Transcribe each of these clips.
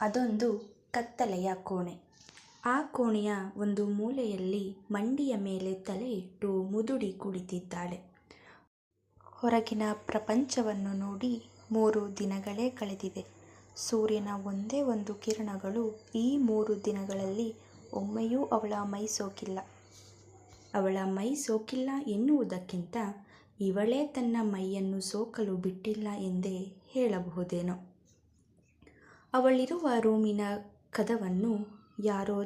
ಅದೊಂದು ಕತ್ತಲೆಯ ಕೋಣೆ. ಆ ಕೋಣೆಯ ಒಂದು ಮೂಲೆಯಲ್ಲಿ ಮಂಡಿಯ ಮೇಲೆ ತಲೆ ಇಟ್ಟು ಮುದುಡಿ ಕುಳಿತಿದ್ದಾಳೆ. ಹೊರಗಿನ ಪ್ರಪಂಚವನ್ನು ನೋಡಿ ಮೂರು ದಿನಗಳೇ ಕಳೆದಿದೆ ಸೂರ್ಯನ ಒಂದೇ ಒಂದು ಕಿರಣಗಳು ಈ ಮೂರು ದಿನಗಳಲ್ಲಿ ಒಮ್ಮೆಯೂ ಅವಳ ಮೈ ಸೋಕಿಲ್ಲ. ಅವಳ ಮೈ ಸೋಕಿಲ್ಲ ಎನ್ನುವುದಕ್ಕಿಂತ ಇವಳೇ ತನ್ನ ಮೈಯನ್ನು ಸೋಕಲು ಬಿಟ್ಟಿಲ್ಲ ಎಂದೇ ಹೇಳಬಹುದೇನೋ. ಅವಳಿರುವ ರೂಮಿನ ಕದವನ್ನು ಯಾರೋ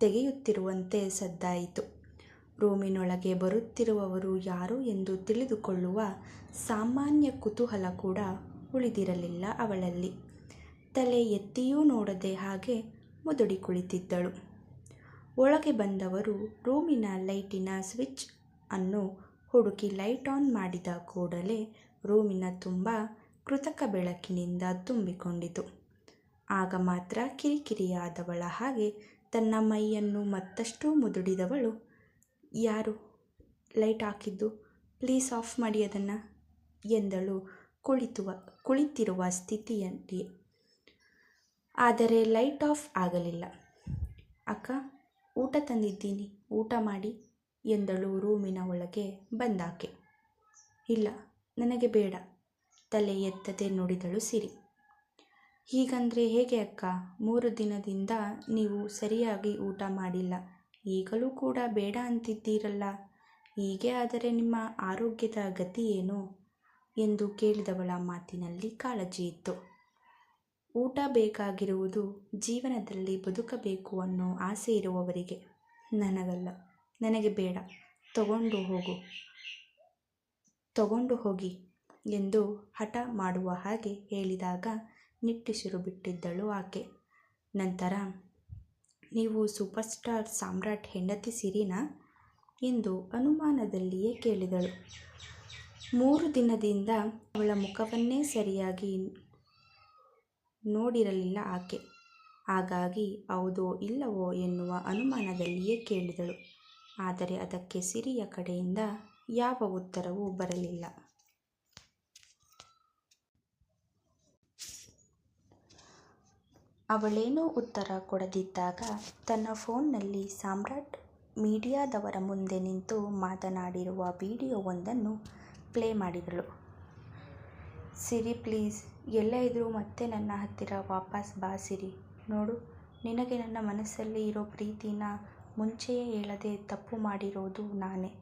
ತೆಗೆಯುತ್ತಿರುವಂತೆ ಸದ್ದಾಯಿತು. ರೂಮಿನೊಳಗೆ ಬರುತ್ತಿರುವವರು ಯಾರು ಎಂದು ತಿಳಿದುಕೊಳ್ಳುವ ಸಾಮಾನ್ಯ ಕುತೂಹಲ ಕೂಡ ಉಳಿದಿರಲಿಲ್ಲ ಅವಳಲ್ಲಿ. ತಲೆ ಎತ್ತಿಯೂ ನೋಡದೆ ಹಾಗೆ ಮುದುಡಿ ಕುಳಿತಿದ್ದಳು. ಒಳಗೆ ಬಂದವರು ರೂಮಿನ ಲೈಟಿನ ಸ್ವಿಚ್ ಅನ್ನು ಹುಡುಕಿ ಲೈಟ್ ಆನ್ ಮಾಡಿದ ಕೂಡಲೇ ರೂಮಿನ ತುಂಬ ಕೃತಕ ಬೆಳಕಿನಿಂದ ತುಂಬಿಕೊಂಡಿತು. ಆಗ ಮಾತ್ರ ಕಿರಿಕಿರಿಯಾದವಳ ಹಾಗೆ ತನ್ನ ಮೈಯನ್ನು ಮತ್ತಷ್ಟು ಮುದುಡಿದವಳು. ಯಾರು? ಲೈಟ್ ಹಾಕಿದ್ದು? ಪ್ಲೀಸ್ ಆಫ್ ಮಾಡಿ ಅದನ್ನು ಎಂದಳು ಕುಳಿತುವ, ಕುಳಿತಿರುವ ಸ್ಥಿತಿಯಲ್ಲಿ ಆದರೆ ಲೈಟ್ ಆಫ್ ಆಗಲಿಲ್ಲ. ಅಕ್ಕ, ಊಟ ತಂದಿದ್ದೀನಿ, ಊಟ ಮಾಡಿ ಎಂದಳು ರೂಮಿನ ಒಳಗೆ ಬಂದಾಕೆ. ಇಲ್ಲ, ನನಗೆ ಬೇಡ. ತಲೆ ಎತ್ತದೆ ನುಡಿದಳು ಸಿರಿ. ಹೀಗಂದರೆ ಹೇಗೆ ಅಕ್ಕ? ಮೂರು ದಿನದಿಂದ ನೀವು ಸರಿಯಾಗಿ ಊಟ ಮಾಡಿಲ್ಲ. ಈಗಲೂ ಕೂಡ ಬೇಡ ಅಂತಿದ್ದೀರಲ್ಲ? ಹೀಗೆ ಆದರೆ ನಿಮ್ಮ ಆರೋಗ್ಯದ ಗತಿ ಏನು? ಎಂದು ಕೇಳಿದವಳ ಮಾತಿನಲ್ಲಿ ಕಾಳಜಿ ಇತ್ತು. ಊಟ ಬೇಕಾಗಿರುವುದು ಜೀವನದಲ್ಲಿ ಬದುಕಬೇಕು ಅನ್ನೋ ಆಸೆ ಇರುವವರಿಗೆ. ನನಗಲ್ಲ, ನನಗೆ ಬೇಡ. ತಗೊಂಡು ಹೋಗು. ತಗೊಂಡು ಹೋಗಿ ಎಂದು ಹಠ ಮಾಡುವ ಹಾಗೆ ಹೇಳಿದಾಗ ನಿಟ್ಟುಸಿರು ಬಿಟ್ಟಿದ್ದಳು ಆಕೆ. ನಂತರ, ನೀವು ಸೂಪರ್ ಸ್ಟಾರ್ ಸಾಮ್ರಾಟ್ ಹೆಂಡತಿ ಸಿರಿನಾ? ಎಂದು ಅನುಮಾನದಲ್ಲಿಯೇ ಕೇಳಿದಳು. ಮೂರು ದಿನದಿಂದ ಅವಳ ಮುಖವನ್ನೇ ಸರಿಯಾಗಿ ನೋಡಿರಲಿಲ್ಲ ಆಕೆ. ಹಾಗಾಗಿ, ಹೌದೋ ಇಲ್ಲವೋ ಎನ್ನುವ ಅನುಮಾನದಲ್ಲಿಯೇ ಕೇಳಿದಳು. ಆದರೆ ಅದಕ್ಕೆ ಸಿರಿಯ ಕಡೆಯಿಂದ ಯಾವ ಉತ್ತರವೂ ಬರಲಿಲ್ಲ. ಅವಳೇನೂ ಉತ್ತರ ಕೊಡದಿದ್ದಾಗ ತನ್ನ ಫೋನ್ನಲ್ಲಿ ಸಾಮ್ರಾಟ್ ಮೀಡಿಯಾದವರ ಮುಂದೆ ನಿಂತು ಮಾತನಾಡಿರುವ ವಿಡಿಯೋವೊಂದನ್ನು ಪ್ಲೇ ಮಾಡಿದಳು. ಸಿರಿ ಪ್ಲೀಸ್, ಎಲ್ಲೇ ಇದ್ದರೂ ಮತ್ತೆ ನನ್ನ ಹತ್ತಿರ ವಾಪಸ್ ಬಾ ಸಿರಿ. ನೋಡು, ನಿನಗೆ ನನ್ನ ಮನಸ್ಸಲ್ಲಿ ಇರೋ ಪ್ರೀತಿನ ಮುಂಚೆಯೇ ಹೇಳದೆ ತಪ್ಪು ಮಾಡಿರೋದು ನಾನೇ.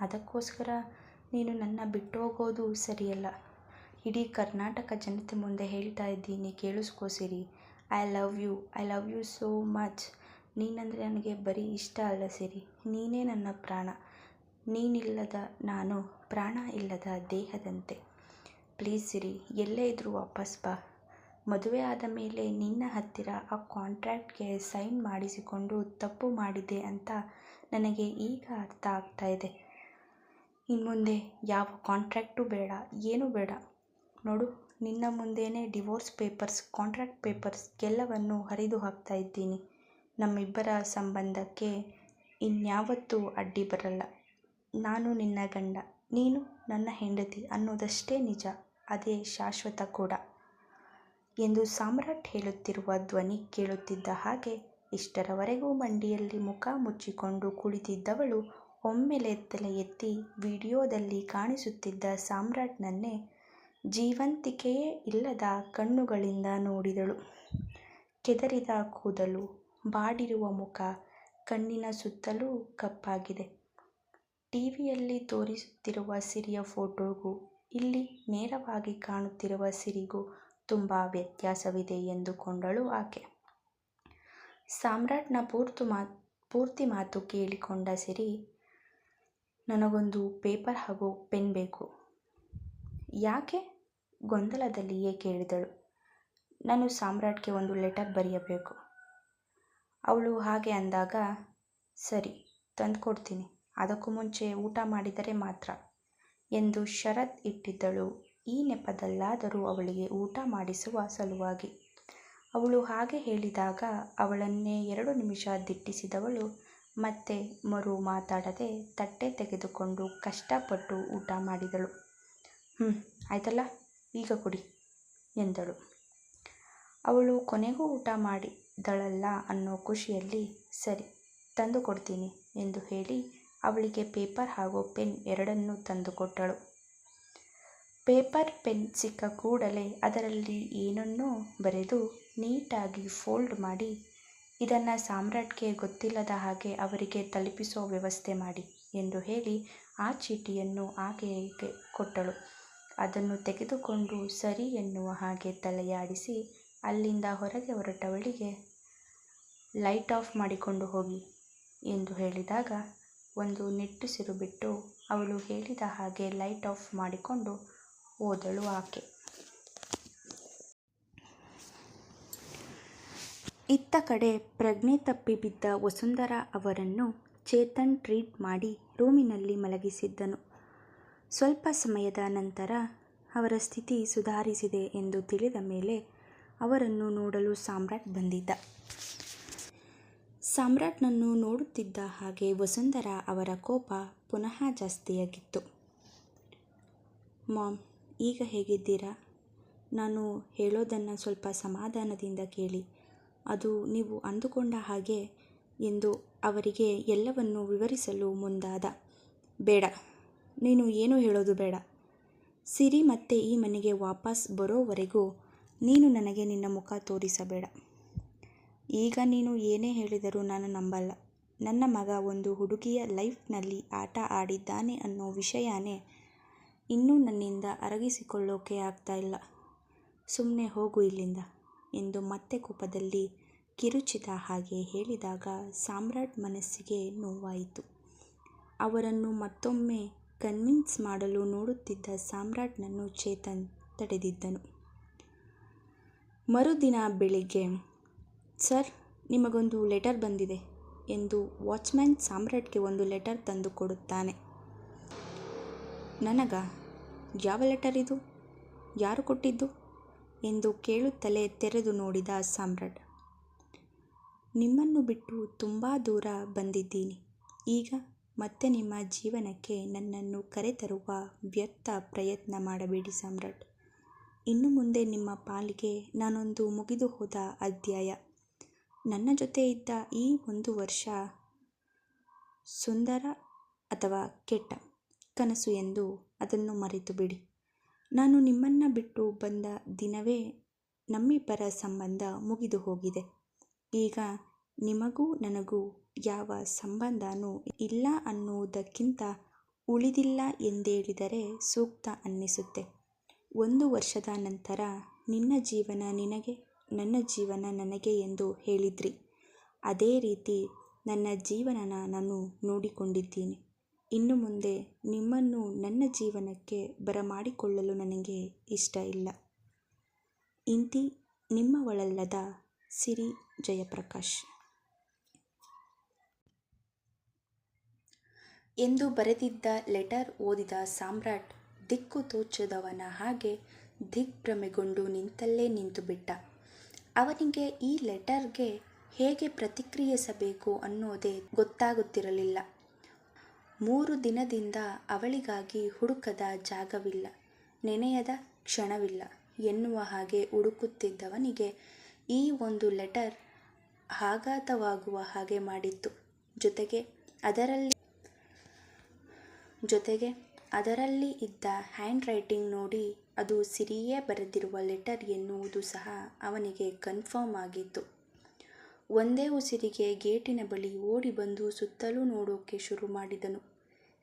ಅದಕ್ಕೋಸ್ಕರ ನೀನು ನನ್ನ ಬಿಟ್ಟೋಗೋದು ಸರಿಯಲ್ಲ. ಇಡೀ ಕರ್ನಾಟಕ ಜನತೆ ಮುಂದೆ ಹೇಳ್ತಾ ಇದ್ದೀನಿ, ಕೇಳಿಸ್ಕೋ Siri. I love you I love you so much ನೀನಂದರೆ ನನಗೆ ಬರೀ ಇಷ್ಟ ಅಲ್ಲ ಸಿರಿ. ನೀನೇ ನನ್ನ ಪ್ರಾಣ. ನೀನಿಲ್ಲದ ನಾನು ಪ್ರಾಣ ಇಲ್ಲದ ದೇಹದಂತೆ. ಪ್ಲೀಸ್ ಸಿರಿ, ಎಲ್ಲೇ ಇದ್ದರೂ ವಾಪಸ್ ಬಾ. ಮದುವೆ ಆದ ಮೇಲೆ ನಿನ್ನ ಹತ್ತಿರ ಆ ಕಾಂಟ್ರ್ಯಾಕ್ಟ್ಗೆ ಸೈನ್ ಮಾಡಿಸಿಕೊಂಡು ತಪ್ಪು ಮಾಡಿದೆ ಅಂತ ನನಗೆ ಈಗ ಅರ್ಥ ಆಗ್ತಾ ಇದೆ. ಇನ್ನು ಮುಂದೆ ಯಾವ ಕಾಂಟ್ರ್ಯಾಕ್ಟು ಬೇಡ, ಏನೂ ಬೇಡ. ನೋಡು. ನಿನ್ನ ಮುಂದೆಯೇ ಡಿವೋರ್ಸ್ ಪೇಪರ್ಸ್, ಕಾಂಟ್ರಾಕ್ಟ್ ಪೇಪರ್ಸ್ ಎಲ್ಲವನ್ನೂ ಹರಿದು ಹಾಕ್ತಾ ಇದ್ದೀನಿ. ನಮ್ಮಿಬ್ಬರ ಸಂಬಂಧಕ್ಕೆ ಇನ್ಯಾವತ್ತೂ ಅಡ್ಡಿ ಬರಲ್ಲ. ನಾನು ನಿನ್ನ ಗಂಡ, ನೀನು ನನ್ನ ಹೆಂಡತಿ ಅನ್ನೋದಷ್ಟೇ ನಿಜ, ಅದೇ ಶಾಶ್ವತ ಕೂಡ. ಎಂದು ಸಾಮ್ರಾಟ್ ಹೇಳುತ್ತಿರುವ ಧ್ವನಿ ಕೇಳುತ್ತಿದ್ದ ಹಾಗೆ ಇಷ್ಟರವರೆಗೂ ಮಂಡಿಯಲ್ಲಿ ಮುಖ ಮುಚ್ಚಿಕೊಂಡು ಕುಳಿತಿದ್ದವಳು ಒಮ್ಮೆಲೆ ತಲೆ ಎತ್ತಿ ವಿಡಿಯೋದಲ್ಲಿ ಕಾಣಿಸುತ್ತಿದ್ದ ಸಾಮ್ರಾಟ್ನನ್ನೇ ಜೀವಂತಿಕೆಯೇ ಇಲ್ಲದ ಕಣ್ಣುಗಳಿಂದ ನೋಡಿದಳು. ಕೆದರಿದ ಕೂದಲು, ಬಾಡಿರುವ ಮುಖ, ಕಣ್ಣಿನ ಸುತ್ತಲೂ ಕಪ್ಪಾಗಿದೆ. ಟಿವಿಯಲ್ಲಿ ತೋರಿಸುತ್ತಿರುವ ಸಿರಿಯ ಫೋಟೋಗೂ, ಇಲ್ಲಿ ನೇರವಾಗಿ ಕಾಣುತ್ತಿರುವ ಸಿರಿಗೂ ತುಂಬ ವ್ಯತ್ಯಾಸವಿದೆ ಎಂದುಕೊಂಡಳು ಆಕೆ. ಸಾಮ್ರಾಟ್ನ ಪೂರ್ತು ಮಾತು ಪೂರ್ತಿ ಮಾತು ಕೇಳಿಕೊಂಡ ಸಿರಿ, ನನಗೊಂದು ಪೇಪರ್ ಹಾಗೂ ಪೆನ್ ಬೇಕು. ಯಾಕೆ? ಗೊಂದಲದಲ್ಲಿಯೇ ಕೇಳಿದಳು ನಾನು ಸಾಮ್ರಾಟ್ಗೆ ಒಂದು ಲೆಟರ್ ಬರೆಯಬೇಕು. ಅವಳು ಹಾಗೆ ಅಂದಾಗ, ಸರಿ, ತಂದುಕೊಡ್ತೀನಿ. ಅದಕ್ಕೂ ಮುಂಚೆ ಊಟ ಮಾಡಿದರೆ ಮಾತ್ರ ಎಂದು ಶರತ್ ಇಟ್ಟಿದ್ದಳು. ಈ ನೆಪದಲ್ಲಾದರೂ ಅವಳಿಗೆ ಊಟ ಮಾಡಿಸುವ ಸಲುವಾಗಿ. ಅವಳು ಹಾಗೆ ಹೇಳಿದಾಗ, ಅವಳನ್ನೇ ಎರಡು ನಿಮಿಷ ದಿಟ್ಟಿಸಿದವಳು, ಮತ್ತೆ ಮರು ಮಾತಾಡದೆ ತಟ್ಟೆ ತೆಗೆದುಕೊಂಡು ಕಷ್ಟಪಟ್ಟು ಊಟ ಮಾಡಿದಳು. ಹ್ಞೂ ಆಯ್ತಲ್ಲ? ಈಗ ಕೊಡಿ, ಎಂದಳು. ಅವಳು ಕೊನೆಗೂ ಊಟ ಮಾಡಿದಳಲ್ಲ ಅನ್ನೋ ಖುಷಿಯಲ್ಲಿ, ಸರಿ, ತಂದು ಕೊಡ್ತೀನಿ ಎಂದು ಹೇಳಿ ಅವಳಿಗೆ ಪೇಪರ್ ಹಾಗೂ ಪೆನ್ ಎರಡನ್ನೂ ತಂದುಕೊಟ್ಟಳು ಪೇಪರ್, ಪೆನ್ ಸಿಕ್ಕ ಕೂಡಲೇ ಅದರಲ್ಲಿ ಏನನ್ನೋ ಬರೆದು ನೀಟಾಗಿ ಫೋಲ್ಡ್ ಮಾಡಿ ಇದನ್ನು ಸಾಮ್ರಾಟ್ಗೆ ಗೊತ್ತಿಲ್ಲದ ಹಾಗೆ ಅವರಿಗೆ ತಲುಪಿಸೋ ವ್ಯವಸ್ಥೆ ಮಾಡಿ ಎಂದು ಹೇಳಿ ಆ ಚೀಟಿಯನ್ನು ಆಕೆಗೆ ಕೊಟ್ಟಳು. ಅದನ್ನು ತೆಗೆದುಕೊಂಡು ಸರಿ ಎನ್ನುವ ಹಾಗೆ ತಲೆಯಾಡಿಸಿ ಅಲ್ಲಿಂದ ಹೊರಗೆ ಹೊರಟವಳಿಗೆ, ಲೈಟ್ ಆಫ್ ಮಾಡಿಕೊಂಡು ಹೋಗಿ ಎಂದು ಹೇಳಿದಾಗ ಒಂದು ನಿಟ್ಟುಸಿರು ಬಿಟ್ಟು ಅವಳು ಹೇಳಿದ ಹಾಗೆ ಲೈಟ್ ಆಫ್ ಮಾಡಿಕೊಂಡು ಹೋದಳು ಆಕೆ. ಇತ್ತ ಕಡೆ ಪ್ರಜ್ಞೆ ತಪ್ಪಿ ಬಿದ್ದ ವಸುಂಧರಾ ಅವರನ್ನು ಚೇತನ್ ಟ್ರೀಟ್ ಮಾಡಿ ರೂಮಿನಲ್ಲಿ ಮಲಗಿಸಿದ್ದನು. ಸ್ವಲ್ಪ ಸಮಯದ ನಂತರ ಅವರ ಸ್ಥಿತಿ ಸುಧಾರಿಸಿದೆ ಎಂದು ತಿಳಿದ ಮೇಲೆ ಅವರನ್ನು ನೋಡಲು ಸಾಮ್ರಾಟ್ ಬಂದಿದ್ದ. ಸಾಮ್ರಾಟ್ನನ್ನು ನೋಡುತ್ತಿದ್ದ ಹಾಗೆ ವಸುಂಧರಾ ಅವರ ಕೋಪ ಪುನಃ ಜಾಸ್ತಿಯಾಗಿತ್ತು. ಮಾಮ್, ಈಗ ಹೇಗಿದ್ದೀರಾ? ನಾನು ಹೇಳೋದನ್ನು ಸ್ವಲ್ಪ ಸಮಾಧಾನದಿಂದ ಕೇಳಿ. ಅದು ನೀವು ಅಂದುಕೊಂಡ ಹಾಗೆ ಎಂದು ಅವರಿಗೆ ಎಲ್ಲವನ್ನು ವಿವರಿಸಲು ಮುಂದಾದ. ಬೇಡ. ನೀನು ಏನೂ ಹೇಳೋದು ಬೇಡ. ಸಿರಿ ಮತ್ತೆ ಈ ಮನೆಗೆ ವಾಪಸ್ ಬರೋವರೆಗೂ ನೀನು ನನಗೆ ನಿನ್ನ ಮುಖ ತೋರಿಸಬೇಡ. ಈಗ ನೀನು ಏನೇ ಹೇಳಿದರೂ ನಾನು ನಂಬಲ್ಲ. ನನ್ನ ಮಗ ಒಂದು ಹುಡುಗಿಯ ಲೈಫ್ನಲ್ಲಿ ಆಟ ಆಡಿದ್ದಾನೆ ಅನ್ನೋ ವಿಷಯನೇ ಇನ್ನೂ ನನ್ನಿಂದ ಅರಗಿಸಿಕೊಳ್ಳೋಕೆ ಆಗ್ತಾ ಇಲ್ಲ. ಸುಮ್ಮನೆ ಹೋಗು ಇಲ್ಲಿಂದ ಎಂದು ಮತ್ತೆ ಕೋಪದಲ್ಲಿ ಕಿರುಚಿದ ಹಾಗೆ ಹೇಳಿದಾಗ ಸಾಮ್ರಾಟ್ ಮನಸ್ಸಿಗೆ ನೋವಾಯಿತು. ಅವರನ್ನು ಮತ್ತೊಮ್ಮೆ ಕನ್ವಿನ್ಸ್ ಮಾಡಲು ನೋಡುತ್ತಿದ್ದ ಸಾಮ್ರಾಟ್ನನ್ನು ಚೇತನ್ ತಡೆದಿದ್ದನು. ಮರುದಿನ ಬೆಳಿಗ್ಗೆ, ಸರ್, ನಿಮಗೊಂದು ಲೆಟರ್ ಬಂದಿದೆ ಎಂದು ವಾಚ್ಮ್ಯಾನ್ ಸಾಮ್ರಾಟ್ಗೆ ಒಂದು ಲೆಟರ್ ತಂದು ಕೊಡುತ್ತಾನೆ. ನನಗ? ಯಾವ ಲೆಟರ್ ಇದು? ಯಾರು ಕೊಟ್ಟಿದ್ದು? ಎಂದು ಕೇಳುತ್ತಲೇ ತೆರೆದು ನೋಡಿದ ಸಾಮ್ರಾಟ್. ನಿಮ್ಮನ್ನು ಬಿಟ್ಟು ತುಂಬ ದೂರ ಬಂದಿದ್ದೀನಿ. ಈಗ ಮತ್ತೆ ನಿಮ್ಮ ಜೀವನಕ್ಕೆ ನನ್ನನ್ನು ಕರೆತರುವ ವ್ಯರ್ಥ ಪ್ರಯತ್ನ ಮಾಡಬೇಡಿ ಸಮ್ರಾಟ್. ಇನ್ನು ಮುಂದೆ ನಿಮ್ಮ ಪಾಲಿಗೆ ನಾನೊಂದು ಮುಗಿದು ಹೋದ ಅಧ್ಯಾಯ. ನನ್ನ ಜೊತೆ ಇದ್ದ ಈ ಒಂದು ವರ್ಷ ಸುಂದರ ಅಥವಾ ಕೆಟ್ಟ ಕನಸು ಎಂದು ಅದನ್ನು ಮರೆತು ಬಿಡಿ. ನಾನು ನಿಮ್ಮನ್ನು ಬಿಟ್ಟು ಬಂದ ದಿನವೇ ನಮ್ಮಿಬ್ಬರ ಸಂಬಂಧ ಮುಗಿದು ಹೋಗಿದೆ. ಈಗ ನಿಮಗೂ ನನಗೂ ಯಾವ ಸಂಬಂಧನೂ ಇಲ್ಲ ಅನ್ನುವುದಕ್ಕಿಂತ ಉಳಿದಿಲ್ಲ ಎಂದೇಳಿದರೆ ಸೂಕ್ತ ಅನ್ನಿಸುತ್ತೆ. ಒಂದು ವರ್ಷದ ನಂತರ ನಿನ್ನ ಜೀವನ ನಿನಗೆ, ನನ್ನ ಜೀವನ ನನಗೆ ಎಂದು ಹೇಳಿದ್ರಿ. ಅದೇ ರೀತಿ ನನ್ನ ಜೀವನನ ನಾನು ನೋಡಿಕೊಂಡಿದ್ದೀನಿ. ಇನ್ನು ಮುಂದೆ ನಿಮ್ಮನ್ನು ನನ್ನ ಜೀವನಕ್ಕೆ ಬರಮಾಡಿಕೊಳ್ಳಲು ನನಗೆ ಇಷ್ಟ ಇಲ್ಲ. ಇಂತಿ ನಿಮ್ಮವಳಲ್ಲದ ಸಿರಿ ಜಯಪ್ರಕಾಶ್. ಎಂದು ಬರೆದಿದ್ದ ಲೆಟರ್ ಓದಿದ ಸಾಮ್ರಾಟ್ ದಿಕ್ಕು ತೋಚದವನ ಹಾಗೆ ದಿಗ್ಭ್ರಮೆಗೊಂಡು ನಿಂತಲ್ಲೇ ನಿಂತುಬಿಟ್ಟ. ಅವನಿಗೆ ಈ ಲೆಟರ್ಗೆ ಹೇಗೆ ಪ್ರತಿಕ್ರಿಯಿಸಬೇಕು ಅನ್ನೋದೇ ಗೊತ್ತಾಗುತ್ತಿರಲಿಲ್ಲ. ಮೂರು ದಿನದಿಂದ ಅವಳಿಗಾಗಿ ಹುಡುಕದ ಜಾಗವಿಲ್ಲ, ನೆನೆಯದ ಕ್ಷಣವಿಲ್ಲ ಎನ್ನುವ ಹಾಗೆ ಹುಡುಕುತ್ತಿದ್ದವನಿಗೆ ಈ ಒಂದು ಲೆಟರ್ ಆಘಾತವಾಗುವ ಹಾಗೆ ಮಾಡಿತ್ತು. ಜೊತೆಗೆ ಅದರಲ್ಲಿ ಜೊತೆಗೆ ಅದರಲ್ಲಿ ಇದ್ದ ಹ್ಯಾಂಡ್ ರೈಟಿಂಗ್ ನೋಡಿ ಅದು ಸಿರಿಯೇ ಬರೆದಿರುವ ಲೆಟರ್ ಎನ್ನುವುದು ಸಹ ಅವನಿಗೆ ಕನ್ಫರ್ಮ್ ಆಗಿತ್ತು. ಒಂದೇ ಉಸಿರಿಗೆ ಗೇಟಿನ ಬಳಿ ಓಡಿ ಬಂದು ಸುತ್ತಲೂ ನೋಡೋಕೆ ಶುರು ಮಾಡಿದನು.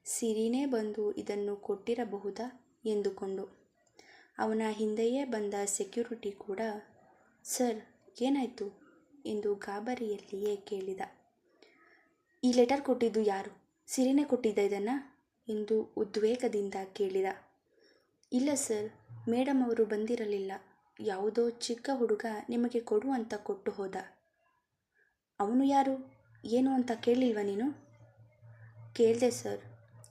ಸಿರಿನೇ ಬಂದು ಇದನ್ನು ಕೊಟ್ಟಿರಬಹುದಾ? ಎಂದುಕೊಂಡು. ಅವನ ಹಿಂದೆಯೇ ಬಂದ ಸೆಕ್ಯೂರಿಟಿ ಕೂಡ, ಸರ್, ಏನಾಯಿತು? ಎಂದು ಗಾಬರಿಯಲ್ಲಿಯೇ ಕೇಳಿದ. ಈ ಲೆಟರ್ ಕೊಟ್ಟಿದ್ದು ಯಾರು? ಸಿರಿನೇ ಕೊಟ್ಟಿದ್ದ ಇದನ್ನು? ಎಂದು ಉದ್ವೇಗದಿಂದ ಕೇಳಿದ. ಇಲ್ಲ ಸರ್ ಮೇಡಮ್ ಅವರು ಬಂದಿರಲಿಲ್ಲ. ಯಾವುದೋ ಚಿಕ್ಕ ಹುಡುಗ ನಿಮಗೆ ಕೊಡು ಅಂತ ಕೊಟ್ಟು ಹೋದ. ಅವನು ಯಾರು? ಏನು ಅಂತ ಕೇಳಿಲ್ವ ನೀನು? ಕೇಳಿದೆ ಸರ್.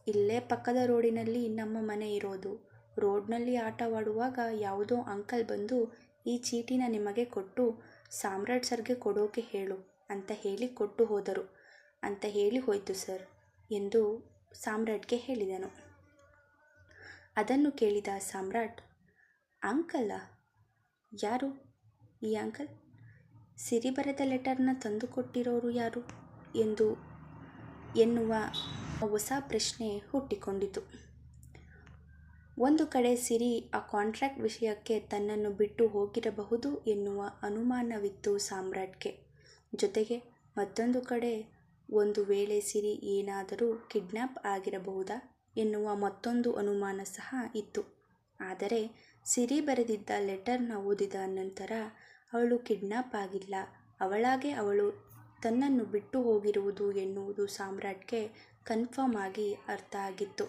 ಇಲ್ಲೇ ಪಕ್ಕದ ರೋಡಿನಲ್ಲಿ ನಮ್ಮ ಮನೆ ಇರೋದು. ರೋಡ್ನಲ್ಲಿ ಆಟವಾಡುವಾಗ ಯಾವುದೋ ಅಂಕಲ್ ಬಂದು ಈ ಚೀಟಿನ ನಿಮಗೆ ಕೊಟ್ಟು ಸಾಮ್ರಾಟ್ ಸರ್ಗೆ ಕೊಡೋಕೆ ಹೇಳು ಅಂತ ಹೇಳಿ ಕೊಟ್ಟು ಹೋದರು. ಅಂತ ಹೇಳಿ ಹೋಯಿತು ಸರ್ ಎಂದು ಸಾಮ್ರಾಟ್ಗೆ ಹೇಳಿದನು. ಅದನ್ನು ಕೇಳಿದ ಸಾಮ್ರಾಟ್ ಅಂಕಲ್ಲ ಯಾರು? ಈ ಅಂಕಲ್? ಸಿರಿ ಬರೆದ ಲೆಟರ್ನ ತಂದುಕೊಟ್ಟಿರೋರು ಯಾರು? ಎಂದು ಎನ್ನುವ ಹೊಸ ಪ್ರಶ್ನೆ ಹುಟ್ಟಿಕೊಂಡಿತು. ಒಂದು ಕಡೆ ಸಿರಿ ಆ ಕಾಂಟ್ರಾಕ್ಟ್ ವಿಷಯಕ್ಕೆ ತನ್ನನ್ನು ಬಿಟ್ಟು ಹೋಗಿರಬಹುದು ಎನ್ನುವ ಅನುಮಾನವಿತ್ತು ಸಾಮ್ರಾಟ್ಗೆ. ಜೊತೆಗೆ ಮತ್ತೊಂದು ಕಡೆ ಒಂದು ವೇಳೆ ಸಿರಿ ಏನಾದರೂ ಕಿಡ್ನ್ಯಾಪ್ ಆಗಿರಬಹುದಾ? ಎನ್ನುವ ಮತ್ತೊಂದು ಅನುಮಾನ ಸಹ ಇತ್ತು. ಆದರೆ ಸಿರಿ ಬರೆದಿದ್ದ ಲೆಟರ್ನ ಓದಿದ ನಂತರ ಅವಳು ಕಿಡ್ನ್ಯಾಪ್ ಆಗಿಲ್ಲ. ಅವಳಾಗೆ ಅವಳು ತನ್ನನ್ನು ಬಿಟ್ಟು ಹೋಗಿರುವುದು ಎನ್ನುವುದು ಸಾಮ್ರಾಟ್ಗೆ ಕನ್ಫರ್ಮ್ ಆಗಿ ಅರ್ಥ ಆಗಿತ್ತು.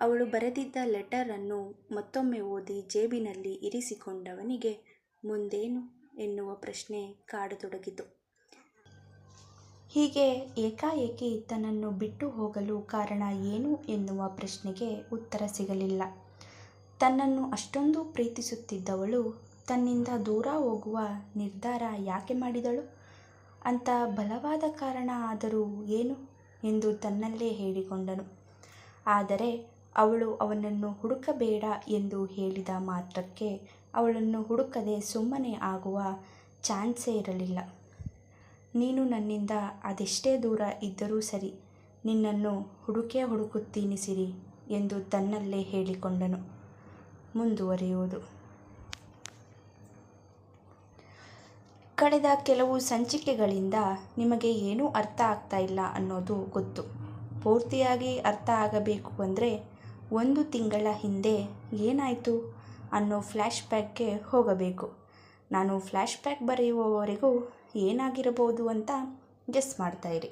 ಅವಳು ಬರೆದಿದ್ದ ಲೆಟರನ್ನು ಮತ್ತೊಮ್ಮೆ ಓದಿ ಜೇಬಿನಲ್ಲಿ ಇರಿಸಿಕೊಂಡವನಿಗೆ ಮುಂದೇನು ಎನ್ನುವ ಪ್ರಶ್ನೆ ಕಾಡತೊಡಗಿತು. ಹೀಗೆ ಏಕಾಏಕಿ ತನ್ನನ್ನು ಬಿಟ್ಟು ಹೋಗಲು ಕಾರಣ ಏನು ಎನ್ನುವ ಪ್ರಶ್ನೆಗೆ ಉತ್ತರ ಸಿಗಲಿಲ್ಲ. ತನ್ನನ್ನು ಅಷ್ಟೊಂದು ಪ್ರೀತಿಸುತ್ತಿದ್ದವಳು, ತನ್ನಿಂದ ದೂರ ಹೋಗುವ ನಿರ್ಧಾರ ಯಾಕೆ ಮಾಡಿದಳು? ಅಂತ ಬಲವಾದ ಕಾರಣ ಆದರೂ ಏನು ಎಂದು ತನ್ನಲ್ಲೇ ಹೇಳಿಕೊಂಡನು. ಆದರೆ ಅವಳು ಅವನನ್ನು ಹುಡುಕಬೇಡ ಎಂದು ಹೇಳಿದ ಮಾತ್ರಕ್ಕೆ ಅವಳನ್ನು ಹುಡುಕದೆ ಸುಮ್ಮನೆ ಆಗುವ ಚಾನ್ಸೇ ಇರಲಿಲ್ಲ. ನೀನು ನನ್ನಿಂದ ಅದೆಷ್ಟೇ ದೂರ ಇದ್ದರೂ ಸರಿ, ನಿನ್ನನ್ನು ಹುಡುಕೇ ಹುಡುಕುತ್ತೀನಿ ಸಿರಿ ಎಂದು ತನ್ನಲ್ಲೇ ಹೇಳಿಕೊಂಡನು. ಮುಂದುವರಿಯುವುದು. ಕಳೆದ ಕೆಲವು ಸಂಚಿಕೆಗಳಿಂದ ನಿಮಗೆ ಏನೂ ಅರ್ಥ ಆಗ್ತಾ ಇಲ್ಲ ಅನ್ನೋದು ಗೊತ್ತು. ಪೂರ್ತಿಯಾಗಿ ಅರ್ಥ ಆಗಬೇಕು ಅಂದರೆ ಒಂದು ತಿಂಗಳ ಹಿಂದೆ ಏನಾಯಿತು ಅನ್ನೋ ಫ್ಲ್ಯಾಶ್ ಬ್ಯಾಕ್ಗೆ ಹೋಗಬೇಕು. ನಾನು ಫ್ಲ್ಯಾಶ್ ಬ್ಯಾಕ್ ಬರೆಯುವವರೆಗೂ ಏನಾಗಿರಬಹುದು ಅಂತ ಗೆಸ್ ಮಾಡ್ತಾಯಿರಿ